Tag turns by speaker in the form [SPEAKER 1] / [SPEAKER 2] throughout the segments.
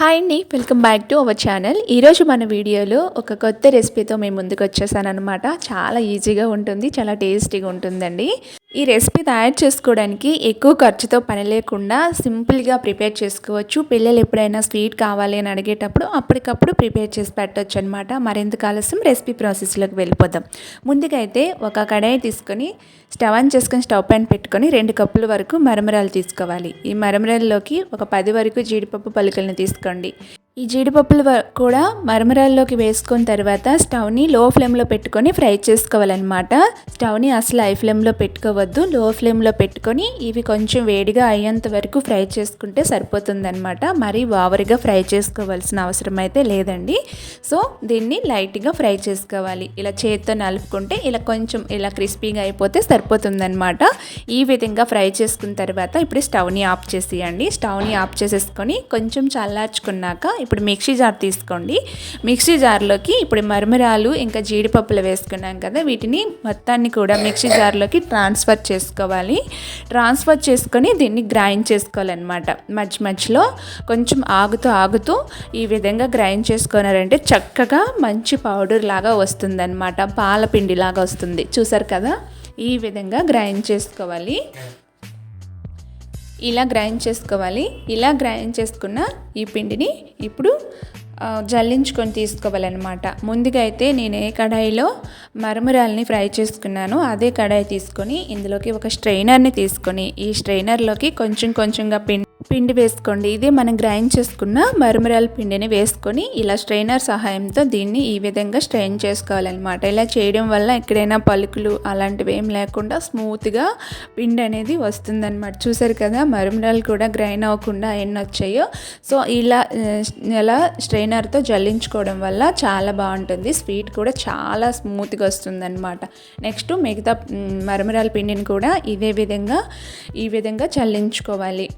[SPEAKER 1] Hi అండి welcome back to our channel. ఈరోజు మన వీడియోలో ఒక కొత్త రెసిపీతో మేము ముందుకు వచ్చేసాను అనమాట చాలా ఈజీగా ఉంటుంది చాలా టేస్టీగా ఉంటుందండి. ఈ రెసిపీ తయారు చేసుకోవడానికి ఎక్కువ ఖర్చుతో పని లేకుండా సింపుల్గా ప్రిపేర్ చేసుకోవచ్చు. పిల్లలు ఎప్పుడైనా స్వీట్ కావాలి అని అడిగేటప్పుడు అప్పటికప్పుడు ప్రిపేర్ చేసి పెట్టవచ్చు అనమాట మరెందుకు ఆలస్యం? రెసిపీ ప్రాసెస్లోకి వెళ్ళిపోదాం. ముందుగా అయితే ఒక కడాయి తీసుకొని స్టవ్ ఆన్ చేసుకొని స్టవ్ పైన పెట్టుకొని రెండు కప్పుల వరకు మరమరాలు తీసుకోవాలి. ఈ మరమరాల్లోకి ఒక పది వరకు జీడిపప్పు పలుకులను తీసుకోండి. ఈ జీడిపప్పులు కూడా మరమరాల్లోకి వేసుకున్న తర్వాత స్టవ్ని లో ఫ్లేమ్లో పెట్టుకొని ఫ్రై చేసుకోవాలన్నమాట. స్టవ్ని అసలు హై ఫ్లేమ్లో పెట్టుకోవద్దు. లో ఫ్లేమ్లో పెట్టుకొని ఇవి కొంచెం వేడిగా అయ్యేంత వరకు ఫ్రై చేసుకుంటే సరిపోతుందన్నమాట. మరీ ఓవర్గా ఫ్రై చేసుకోవాల్సిన అవసరం అయితే లేదండి. సో దీన్ని లైట్గా ఫ్రై చేసుకోవాలి. ఇలా చేతితో నలుపుకుంటే ఇలా కొంచెం ఇలా క్రిస్పీగా అయిపోతే సరిపోతుందన్నమాట. ఈ విధంగా ఫ్రై చేసుకున్న తర్వాత ఇప్పుడు స్టవ్ని ఆఫ్ చేసేయండి. స్టవ్ని ఆఫ్ చేసేసుకొని కొంచెం చల్లార్చుకున్నాక ఇప్పుడు మిక్సీ జార్ తీసుకోండి. మిక్సీ జార్లోకి ఇప్పుడు మరమరాలు ఇంకా జీడిపప్పులు వేసుకున్నాం కదా వీటిని మొత్తాన్ని కూడా మిక్సీ జార్లోకి ట్రాన్స్ఫర్ చేసుకోవాలి. ట్రాన్స్ఫర్ చేసుకొని దీన్ని గ్రైండ్ చేసుకోవాలన్నమాట. మధ్య మధ్యలో కొంచెం ఆగుతూ ఆగుతూ ఈ విధంగా గ్రైండ్ చేసుకున్నారంటే చక్కగా మంచి పౌడర్ లాగా వస్తుందన్నమాట. పాల పిండి లాగా వస్తుంది. చూసారు కదా? ఈ విధంగా గ్రైండ్ చేసుకోవాలి. ఇలా గ్రైండ్ చేసుకోవాలి. ఇలా గ్రైండ్ చేసుకున్న ఈ పిండిని ఇప్పుడు జల్లించుకొని తీసుకోవాలన్నమాట. ముందుగా అయితే నేను ఏ కడాయిలో మరమరాల్ని ఫ్రై చేసుకున్నానో అదే కడాయి తీసుకొని ఇందులోకి ఒక స్ట్రైనర్ని తీసుకొని ఈ స్ట్రైనర్లోకి కొంచెం కొంచెంగా పిండి పిండి వేసుకోండి. ఇది మనం గ్రైండ్ చేసుకున్న మరుమరాల పిండిని వేసుకొని ఇలా స్ట్రైనర్ సహాయంతో దీన్ని ఈ విధంగా స్ట్రెయిన్ చేసుకోవాలన్నమాట. ఇలా చేయడం వల్ల ఎక్కడైనా పలుకులు అలాంటివి ఏం లేకుండా స్మూత్గా పిండి అనేది వస్తుందన్నమాట. చూసారు కదా మరుమరాలు కూడా గ్రైండ్ అవ్వకుండా ఎన్ని వచ్చాయో. సో ఇలా ఇలా స్ట్రైనర్తో జల్లించుకోవడం వల్ల చాలా బాగుంటుంది. స్వీట్ కూడా చాలా స్మూత్గా వస్తుందన్నమాట. నెక్స్ట్ మిగతా మరుమరాల పిండిని కూడా ఇదే విధంగా ఈ విధంగా చల్లించుకోవాలి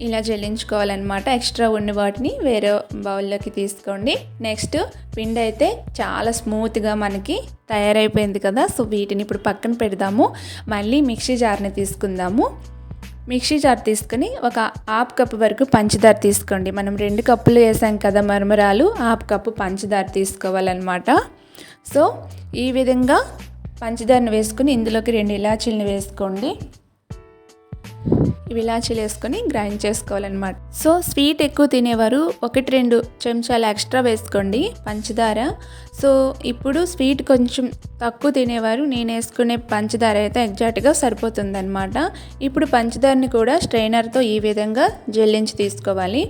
[SPEAKER 1] ఇలా జల్లించుకోవాలన్నమాట. ఎక్స్ట్రా ఉన్న వాటిని వేరే బౌల్లోకి తీసుకోండి. నెక్స్ట్ పిండి అయితే చాలా స్మూత్గా మనకి తయారైపోయింది కదా సో వీటిని ఇప్పుడు పక్కన పెడదాము. మళ్ళీ మిక్సీ జార్ని తీసుకుందాము. మిక్సీ జార్ తీసుకొని ఒక హాఫ్ కప్ వరకు పంచదార తీసుకోండి. మనం రెండు కప్పులు వేసాం కదా మరమరాలు హాఫ్ కప్పు పంచదార తీసుకోవాలన్నమాట. సో ఈ విధంగా పంచదారను వేసుకుని ఇందులోకి రెండు ఇలాచీలను వేసుకోండి. ఇవి ఇలాచీలు వేసుకొని గ్రైండ్ చేసుకోవాలన్నమాట. సో స్వీట్ ఎక్కువ తినేవారు ఒకటి రెండు చెంచాలు ఎక్స్ట్రా వేసుకోండి పంచదార. సో ఇప్పుడు స్వీట్ కొంచెం తక్కువ తినేవారు నేను వేసుకునే పంచదార అయితే ఎగ్జాక్ట్గా సరిపోతుందన్నమాట. ఇప్పుడు పంచదారని కూడా స్ట్రైనర్తో ఈ విధంగా జల్లించి తీసుకోవాలి.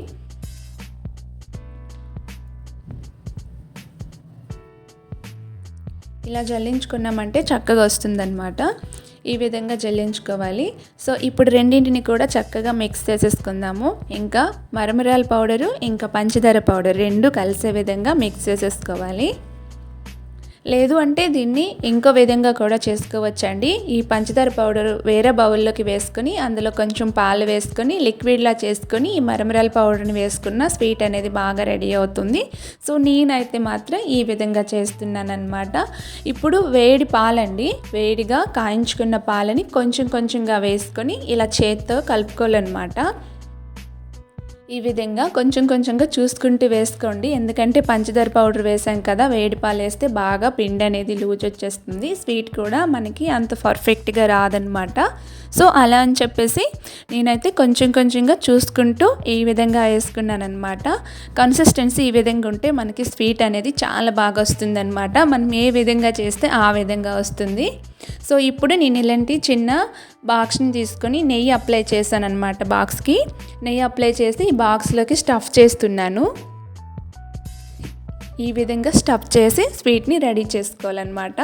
[SPEAKER 1] ఇలా జల్లించుకున్నామంటే చక్కగా వస్తుందన్నమాట. ఈ విధంగా జల్లించుకోవాలి. సో ఇప్పుడు రెండింటిని కూడా చక్కగా మిక్స్ చేసేసుకుందాము. ఇంకా మరమరాల పౌడరు ఇంకా పంచదార పౌడర్ రెండు కలిసే విధంగా మిక్స్ చేసేసుకోవాలి. లేదు అంటే దీన్ని ఇంకో విధంగా కూడా చేసుకోవచ్చండి. ఈ పంచదార పౌడర్ వేరే బౌల్లోకి వేసుకొని అందులో కొంచెం పాలు వేసుకొని లిక్విడ్లా చేసుకొని ఈ మరమరాల పౌడర్ని వేసుకున్న స్వీట్ అనేది బాగా రెడీ అవుతుంది. సో నేనైతే మాత్రం ఈ విధంగా చేస్తున్నాను అనమాట ఇప్పుడు వేడి పాలండి. వేడిగా కాయించుకున్న పాలని కొంచెం కొంచెంగా వేసుకొని ఇలా చేత్తో కలుపుకోవాలన్నమాట. ఈ విధంగా కొంచెం కొంచెంగా చూసుకుంటూ వేసుకోండి. ఎందుకంటే పంచదార పౌడర్ వేసాం కదా వేడి పాలు వేస్తే బాగా పిండి అనేది లూజ్ వచ్చేస్తుంది. స్వీట్ కూడా మనకి అంత పర్ఫెక్ట్గా రాదనమాట సో అలా అని చెప్పేసి నేనైతే కొంచెం కొంచెంగా చూసుకుంటూ ఈ విధంగా వేసుకున్నానమాట కన్సిస్టెన్సీ ఈ విధంగా ఉంటే మనకి స్వీట్ అనేది చాలా బాగా వస్తుందన్నమాట. మనం ఏ విధంగా చేస్తే ఆ విధంగా వస్తుంది. సో ఇప్పుడు నేను ఇలాంటి చిన్న బాక్స్ని తీసుకొని నెయ్యి అప్లై చేశాను అనమాట బాక్స్కి. నెయ్యి అప్లై చేసి ఈ బాక్స్లోకి స్టఫ్ చేస్తున్నాను. ఈ విధంగా స్టఫ్ చేసి స్వీట్ని రెడీ చేసుకోవాలన్నమాట.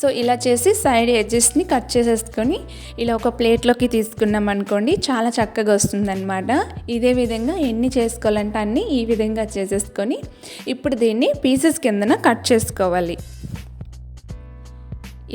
[SPEAKER 1] సో ఇలా చేసి సైడ్ ఎడ్జెస్ని కట్ చేసేసుకొని ఇలా ఒక ప్లేట్లోకి తీసుకున్నాం అనుకోండి చాలా చక్కగా వస్తుందన్నమాట. ఇదే విధంగా ఎన్ని చేసుకోవాలంటే అన్నీ ఈ విధంగా చేసేసుకొని ఇప్పుడు దీన్ని పీసెస్ కిందన కట్ చేసుకోవాలి.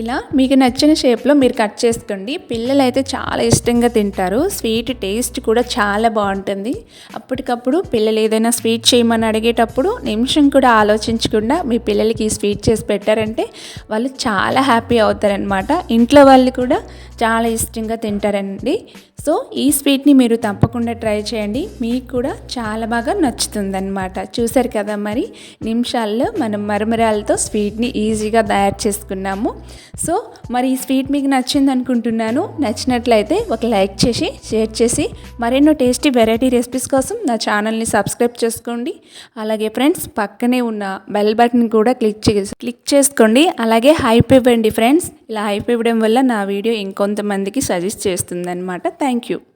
[SPEAKER 1] ఇలా మీకు నచ్చిన షేప్లో మీరు కట్ చేసుకోండి. పిల్లలు అయితే చాలా ఇష్టంగా తింటారు. స్వీట్ టేస్ట్ కూడా చాలా బాగుంటుంది. అప్పటికప్పుడు పిల్లలు ఏదైనా స్వీట్ చేయమని అడిగేటప్పుడు నిమిషం కూడా ఆలోచించకుండా మీ పిల్లలకి స్వీట్ చేసి పెట్టారంటే వాళ్ళు చాలా హ్యాపీ అవుతారనమాట ఇంట్లో వాళ్ళు కూడా చాలా ఇష్టంగా తింటారండి. సో ఈ స్వీట్ని మీరు తప్పకుండా ట్రై చేయండి. మీకు కూడా చాలా బాగా నచ్చుతుందన్నమాట. చూసారు కదా మరి? నిమిషాల్లో మనం మరమరాలతో స్వీట్ని ఈజీగా తయారు చేసుకున్నాము. సో మరి ఈ స్వీట్ మీకు నచ్చింది అనుకుంటున్నాను. నచ్చినట్లయితే ఒక లైక్ చేసి షేర్ చేసి మరెన్నో టేస్టీ వెరైటీ రెసిపీస్ కోసం నా ఛానల్ని సబ్స్క్రైబ్ చేసుకోండి. అలాగే ఫ్రెండ్స్ పక్కనే ఉన్న బెల్ బటన్ కూడా క్లిక్ చేసి క్లిక్ చేసుకోండి. అలాగే హైప్ ఇవ్వండి ఫ్రెండ్స్. ఇలా హైప్ ఇవ్వడం వల్ల నా వీడియో ఇంకొంతమందికి సజెస్ట్ చేస్తుంది thank you.